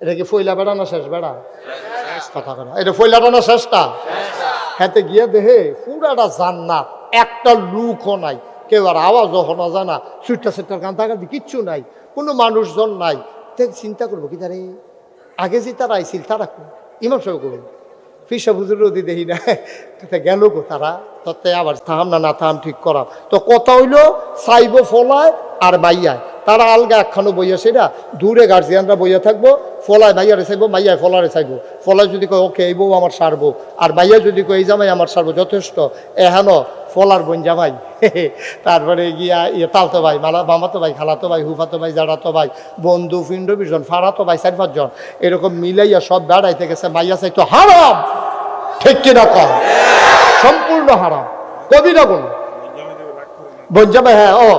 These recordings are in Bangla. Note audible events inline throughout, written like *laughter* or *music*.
এটা কি ফইলা বেড়া না শেষ বেড়া? কথা কথা এটা ফইলাটা না শেষটা হাতে গিয়ে দেহে পুরাটা জান্নাত। একটা লুকও নাই। কেউ আর আওয়াজও শোনা যায় না। সুইটটা সেটটার কান্তাকান্তি কিচ্ছু নাই। কোনো মানুষজন নাই। তে চিন্তা করব কি তারে? আগে যে তারা আইছিল, তারা কোন? ইমাম সাহেব করুন ফিসা বুঝুর রদি দেখি না। গেল গো তারা? তত্ত্বে আবার থাম না না থাম ঠিক করা তো কথা হইল চাইব ফলায় আর মাইয়ায় তারা আলগা একখানো বইয়া সেটা দূরে গার্জিয়ানরা বইয়া থাকব, ফলায় মাইয়ারে চাইব মাইয়ায় ফলারে চাইব ফলায় যদি কয়, ওকে, এই বউ আমার সারবো। আর মাইয়া যদি কয়, এই জামাই আমার সারবো। যথেষ্ট, এহানো ফলার বোন জামাই। *laughs* তারপরে গিয়া ইয়ে তালতো ভাই, মালা, মামাতো ভাই, খালাতো ভাই, হুফাতো ভাই, জাড়াতো ভাই, বন্ধু, ফিন্ড বিজন ফারাতো ভাই, চার পাঁচজন, এরকম মিলাইয়া সব বেড়াইতে গেছে, মাইয়া চাইতো হারাম। ঠিক কিনা কম সম্পূর্ণ হারাম। কবি কবিরা বল বঞ্জামে হ্যাঁ ও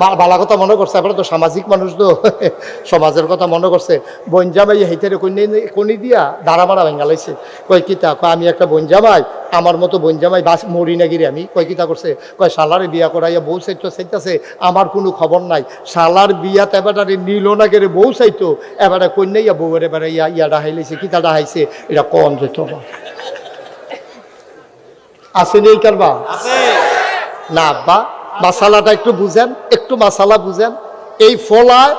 বা- বালা কথা মনে করছে আপনারা তো সামাজিক মানুষ তো। *laughs* সমাজের কথা মনে করছে। বঞ্জামাই হেইতারে কন্যা কনি দিয়া দাঁড়া মারা ভেঙ্গালাইছে কয় কিতা? কয় আমি একটা বঞ্জামাই আমার মতো বঞ্জামাই বাস মরি না গিরে আমি। কয় কিতা করছে? কয় শালারে বিয়া করাইয়া বউ চাইতো চাইতেছে আমার কোনো খবর নাই। শালার বিয়াতে এবারে নিল না গেলে বউ চাইতো। এবারে কন্যাইয়া বউয়ের এবারে ইয়া ইয়া ডাহাইলাইছে কিতা ডাহাইছে? এটা কম যেত না আসেনি এই কারবা না আব্বা মাসালাটা একটু বুঝেন একটু মাসালা বুঝেন। এই ফলায়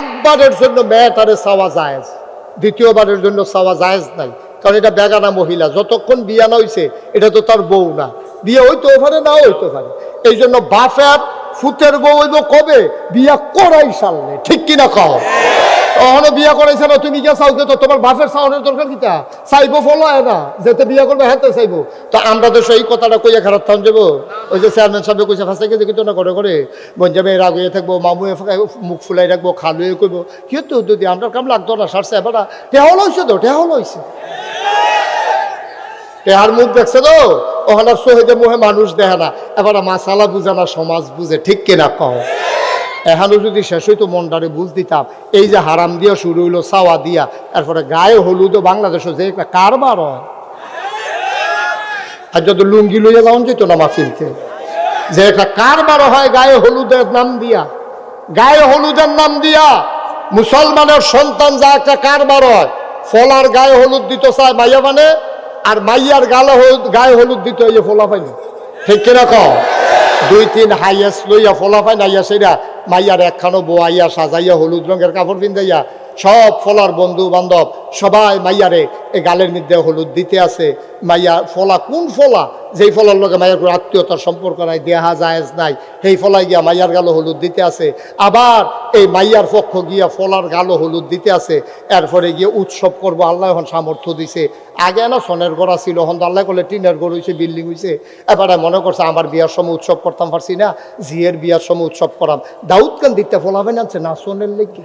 একবারের জন্য মেয়েটারে চাওয়া জায়েজ, দ্বিতীয়বারের জন্য চাওয়া জায়েজ নাই, কারণ এটা বেগানা মহিলা, যতক্ষণ বিয়া না হইছে, এটা তো তার বউ না। বিয়ে হইতেও পারে না হইতে পারে। এই জন্য বাফের ফুতের বউ হইব কবে? বিয়া করাই সারলে, ঠিক কিনা কও? বিয়া করাইছে না, তুমি গিয়া চাও তো তোমার দরকার কিতা? ফলায় না যেতে বিয়া করবে চাইব। তো আমরা তো সেই কথাটা কইয়া খারাপ থাম যাব। ওই যে চেয়ারম্যান সাহেব কইছে ফাঁসে গেছে কিন্তু না করে করে থাকব মুখ ফুলাই রাখব খালুয়ে কইবো। কি তো যদি আমরা কাম লাগতো না, সারছে এবার লইছে তো লইছে টেহার মুখ দেখছে তো ওখানে সহেদে মুহে মানুষ দেখে না। এবার মাসালা বুঝে না, সমাজ বুঝে, ঠিক কিনা কও? এখানেও যদি শেষ হইতো মনটারে বুঝ দিতাম। এই যে হারাম দিয়া শুরু হইল সাওয়া দিয়া তারপরে গায়ে হলুদও বাংলাদেশও যে একটা কারবার হয়। আর যত লুঙ্গি লইয়া যাওন যেত না মাফিলতে যে একটা কারবার হয় গায়ে হলুদের নাম দিয়া। গায়ে হলুদের নাম দিয়া মুসলমানের সন্তান যা একটা কারবার হয়, ফলার গায়ে হলুদ দিত চায় মাইয়া মানে আর মাইয়ার গালে হলুদ গায়ে হলুদ দিত এই ফলা পাইনি ঠিক কিনা কও? দুই তিন হাইয়াস লইয়া ফলাফাই নাইয়া সেরা মাইয়ার একখানো বোয়াইয়া সাজাইয়া হলুদ রঙের কাপড় পিন্দাইয়া সব ফলার বন্ধু বান্ধব সবাই মাইয়ারে এই গালের মধ্যে হলুদ দিতে আছে। মাইয়া, ফলা কোন ফলা? যেই ফলার লগে মাইয়ার কোনো আত্মীয়তার সম্পর্ক নাই, দেহা জায়েজ নাই, সেই ফলাই গিয়া মাইয়ার গালো হলুদ দিতে আছে। আবার এই মাইয়ার পক্ষ গিয়া ফলার গালো হলুদ দিতে আছে। এরপরে গিয়ে উৎসব করব, আল্লাহ এখন সামর্থ্য দিছে। আগে না সনের গড়া ছিল তো আল্লাহ করলে টিনের গড় হয়েছে বিল্ডিং হয়েছে এবারে মনে করছে, আমার বিয়ার সময় উৎসব করতাম পারছি না জিয়ের বিয়ার সময় উৎসব করাম। দাউদ খান দিতে ফলাবে না না সোনের লেগে।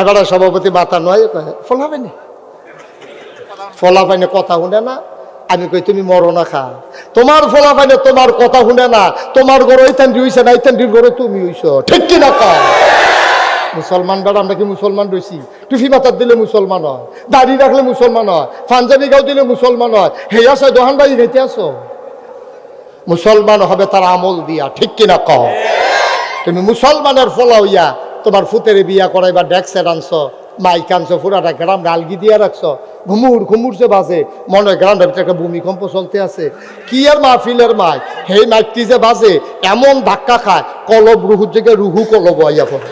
এবারে সভাপতি মাথা নয়, কয় ফলাবে না ফলা পাইনে, কথা শুনে না। আমি কই, তুমি মরো না খা। তোমার ফলা পাইনে, তোমার কথা শুনে না। তোমার ঘরে ইতান হইছে না ইতান ঘরে তুমি হইছ। ঠিক কি না মুসলমান বেড়া, আমরা কি মুসলমান রয়েছি টুফি মাথার দিলে মুসলমান হয়, দাড়ি রাখলে মুসলমান হয়, পাঞ্জাবি গাও দিলে মুসলমান হয়, হেয়া আছে দোহান বাড়ি গেতে আসো। মুসলমান হবে তার আমল দিয়া, ঠিক কিনা কও? তুমি মুসলমানের ফলা হইয়া তোমার ফুতেরে বিয়া করাইবা ডেক্সের আনছো মাইক আনছো পুরাটা গ্রাম গালগি দিয়ে রাখছো, ঘুমুর ঘুমুর যে বাজে, মনে হয় গ্রামের ভিতরে একটা ভূমিকম্প চলতে আছে। কি আর মাহফিলের মাই? হেই মাইকটি যে বাজে, এমন ধাক্কা খায়, কলব রুহুর জায়গায় রুহু কলব আইয়া পড়ে।